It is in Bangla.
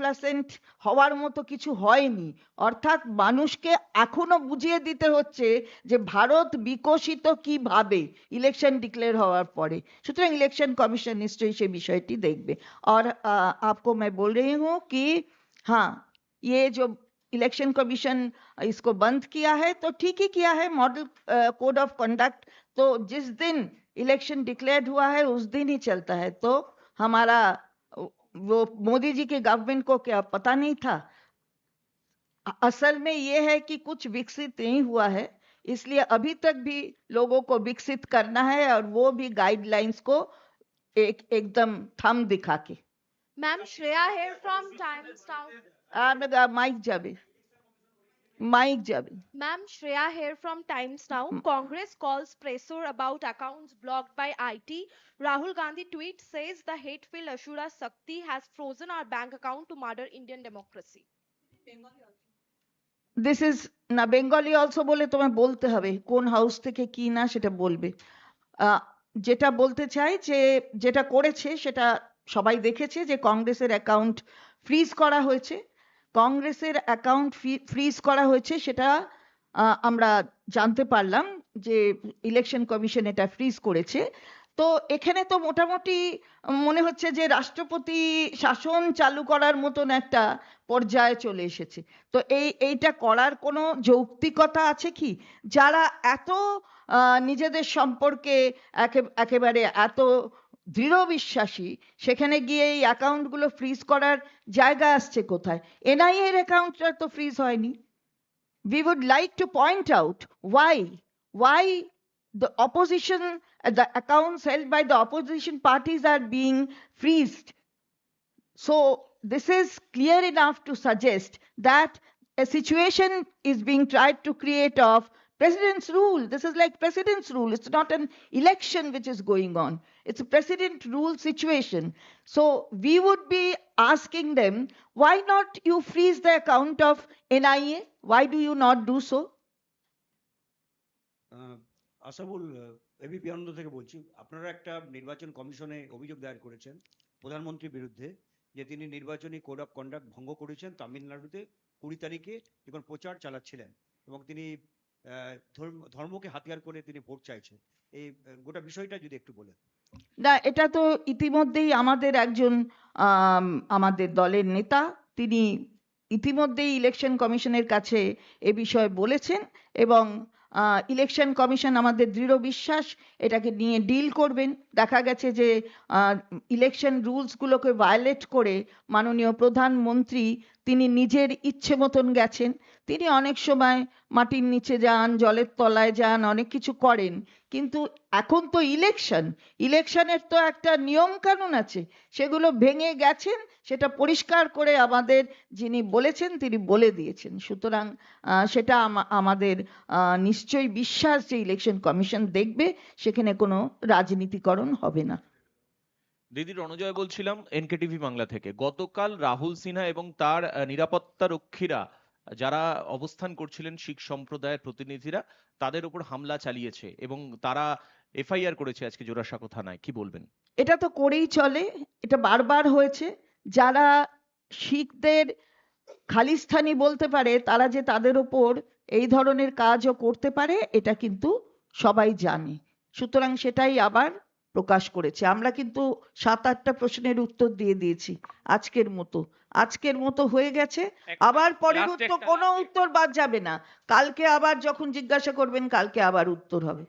কমপ্লাসেন্ট হওয়ার মতো কিছু হয়নি অর্থাৎ মানুষকে এখনো বুঝিয়ে দিতে হচ্ছে যে ভারত বিকশিত কিভাবে ইলেকশন ডিক্লেয়ার হওয়ার পরে সুতরাং ইলেকশন কমিশন নিশ্চয়ই সেই বিষয়টি দেখবে और अ, आपको मैं बोल रही हूँ कि हाँ ये जो इलेक्शन कमीशन इसको बंद किया है तो ठीक ही किया है मॉडल कोड ऑफ कंडक्ट तो जिस दिन इलेक्शन डिक्लेयर्ड हुआ है उस दिन ही चलता है तो हमारा अ, वो मोदी जी के गवर्नमेंट को क्या पता नहीं था? असल में ये है कि कुछ विकसित नहीं हुआ है इसलिए अभी तक भी लोगों को विकसित करना है और वो भी गाइडलाइंस को एक एकदम थम दिखा के। Ma'am Shreya here from Times town mic जाबी mic যাবে। Ma'am Shreya here from Times now Congress calls presser about accounts blocked by IT Rahul Gandhi tweet says the hateful asura shakti has frozen our bank account to murder Indian democracy this is না বেঙ্গলি অলসো বলে তোমায় বলতে হবে কোন হাউস থেকে কি না সেটা বলবে। যেটা বলতে চাই যে যেটা করেছে সেটা সবাই দেখেছে যে কংগ্রেসের অ্যাকাউন্ট ফ্রিজ করা হয়েছে। কংগ্রেসের অ্যাকাউন্ট ফ্রিজ করা হয়েছে, সেটা আমরা জানতে পারলাম যে ইলেকশন কমিশন এটা ফ্রিজ করেছে। তো এখানে তো মোটামুটি মনে হচ্ছে যে রাষ্ট্রপতি শাসন চালু করার মতন একটা পর্যায়ে চলে এসেছে। তো এই, এইটা করার কোনো যৌক্তিকতা আছে কি? যারা এত নিজেদের সম্পর্কে একেবারে এত দৃঢ় বিশ্বাসী সেখানে গিয়ে এই অ্যাকাউন্টগুলো ফ্রিজ করার জায়গা আসছে কোথায় এনআইএ এর অ্যাকাউন্টটা তো ফ্রিজ হয়নি we would like to point out why why the opposition uh, the accounts held by the opposition parties are being freezed so this is clear enough to suggest that a situation is being tried to create of president's rule this is like president's rule it's not an election which is going on it's a president rule situation so we would be asking them why not you freeze the account of nia why do you not do so ah, Ashabul ABP Ananda থেকে বলছি আপনারা একটা নির্বাচন কমিশনে অভিযোগ দায়ের করেছেন প্রধানমন্ত্রীর বিরুদ্ধে যে তিনি নির্বাচনী কোড অফ কন্ডাক্ট ভঙ্গ করেছেন তামিলনাড়ুতে কুড়ি তারিখে যখন প্রচার চালাচ্ছিলেন এবং তিনি ধর্মকে হাতিয়ার করে তিনি ভোট চাইছেন। এই গোটা বিষয়টা যদি একটু বলেন। না, এটা তো ইতিমধ্যেই আমাদের একজন আমাদের দলের নেতা, তিনি ইতিমধ্যেই ইলেকশন কমিশনের কাছে এ বিষয়ে বলেছেন এবং ইলেকশন কমিশন আমাদের দৃঢ় বিশ্বাস, এটাকে নিয়ে ডিল করবেন। দেখা গেছে যে ইলেকশন রুলসগুলোকে ভায়োলেট করে মাননীয় প্রধানমন্ত্রী তিনি নিজের ইচ্ছে মতন গেছেন। তিনি অনেক সময় মাটির নিচে যান, জলের তলায় যান, অনেক কিছু করেন। কিন্তু এখন তো ইলেকশন ইলেকশনের তো একটা নিয়ম কানুন আছে। সেগুলো ভেঙে গেছেন, সেটা পরিষ্কার করে আমাদের যিনি বলেছেন, তিনি বলে দিয়েছেন। সুতরাং সেটা আমা- আমাদের নিশ্চয়ই বিশ্বাস যে ইলেকশন কমিশন দেখবে, সেখানে কোনো রাজনীতিকরণ হবে না। দিদি রণজয় বলছিলাম এনকেটিভি বাংলা থেকে। গতকাল রাহুল সিনহা এবং তার নিরাপত্তা রক্ষীরা যারা অবস্থান করছিলেন শিখ সম্প্রদায়ের প্রতিনিধিরা, তাদের উপর হামলা চালিয়েছে এবং তারা এফআইআর করেছে আজকে জোড়াসাঁকো থানায়। কি বলবেন? এটা তো করেই চলে, এটা বারবার হয়েছে। যারা শিখদের খালিস্তানি বলতে পারে, তারা যে তাদের ওপর এই ধরনের কাজও করতে পারে, এটা কিন্তু সবাই জানে। সুতরাং সেটাই আবার প্রকাশ করেছে। আমরা কিন্তু সাত আটটা প্রশ্নের উত্তর দিয়ে দিয়েছি আজকের মতো। আজকের মতো হয়ে গেছে। আবার পরের উত্তর কোনো উত্তর বাদ যাবে না। কালকে আবার যখন জিজ্ঞাসা করবেন কালকে আবার উত্তর হবে।